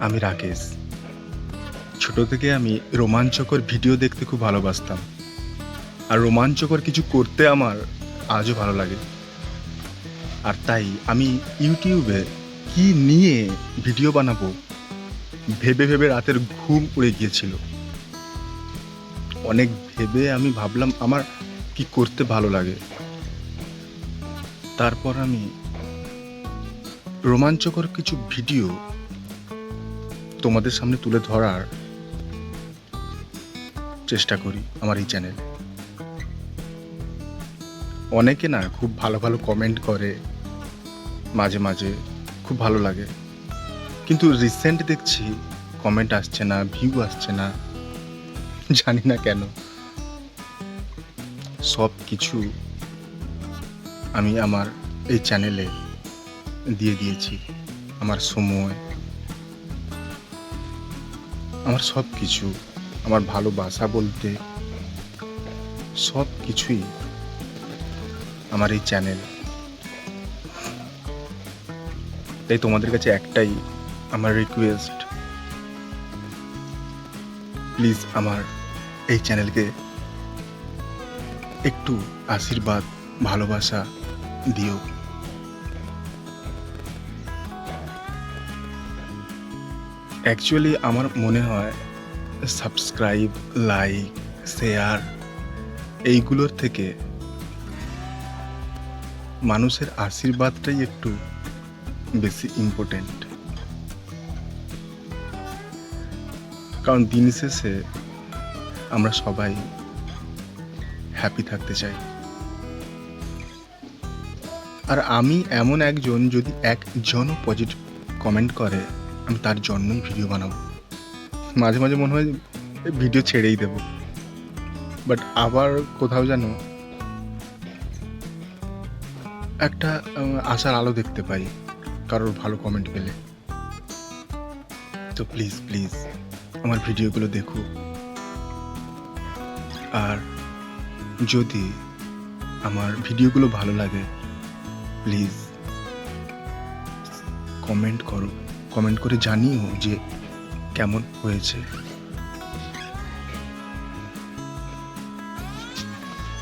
আমি রাকেশ। ছোট থেকে আমি রোমাঞ্চকর ভিডিও দেখতে খুব ভালোবাসতাম। আর রোমাঞ্চকর কিছু করতে আমার আজও ভালো লাগে। আর তাই আমি ইউটিউবে কি নিয়ে ভিডিও বানাবো ভেবে ভেবে রাতের ঘুম উড়ে গিয়েছিল। অনেক ভেবে আমি ভাবলাম আমার কি করতে ভালো লাগে। তারপর আমি রোমাঞ্চকর কিছু ভিডিও তোমাদের সামনে তুলে ধরার চেষ্টা করি আমার এই চ্যানেলে। অনেকে না খুব ভালো ভালো কমেন্ট করে, মাঝে মাঝে খুব ভালো লাগে। কিন্তু রিসেন্ট দেখছি কমেন্ট আসছে না ভিউ আসছে না, জানি না কেন। সব কিছু আমি আমার এই চ্যানেলে দিয়ে দিয়েছি। আমার সময় আমার সব কিছু, আমার ভালোবাসা বলতে সব কিছুই আমার এই চ্যানেল। তাই তোমাদের কাছে একটাই আমার রিকোয়েস্ট প্লিজ আমার এই চ্যানেলকে একটু আশীর্বাদ, ভালোবাসা দিও। অ্যাকচুয়ালি আমার মনে হয় সাবস্ক্রাইব লাইক শেয়ার এইগুলোর থেকে মানুষের আশীর্বাদটাই একটু বেশি ইম্পর্টেন্ট কারণ দিন শেষে আমরা সবাই হ্যাপি থাকতে চাই। আর আমি এমন একজন যদি একজনও পজিটিভ কমেন্ট করে আমি তার জন্যই ভিডিও বানাবো। মাঝে মাঝে মনে হয় ভিডিও ছেড়েই দেব। বাট আবার কোথাও যেন একটা আশার আলো দেখতে পাই কারোর ভালো কমেন্ট পেলে। তো প্লিজ প্লিজ আমার ভিডিওগুলো দেখো। আর যদি আমার ভিডিওগুলো ভালো লাগে প্লিজ কমেন্ট করো। কমেন্ট করে জানিও যে কেমন হয়েছে।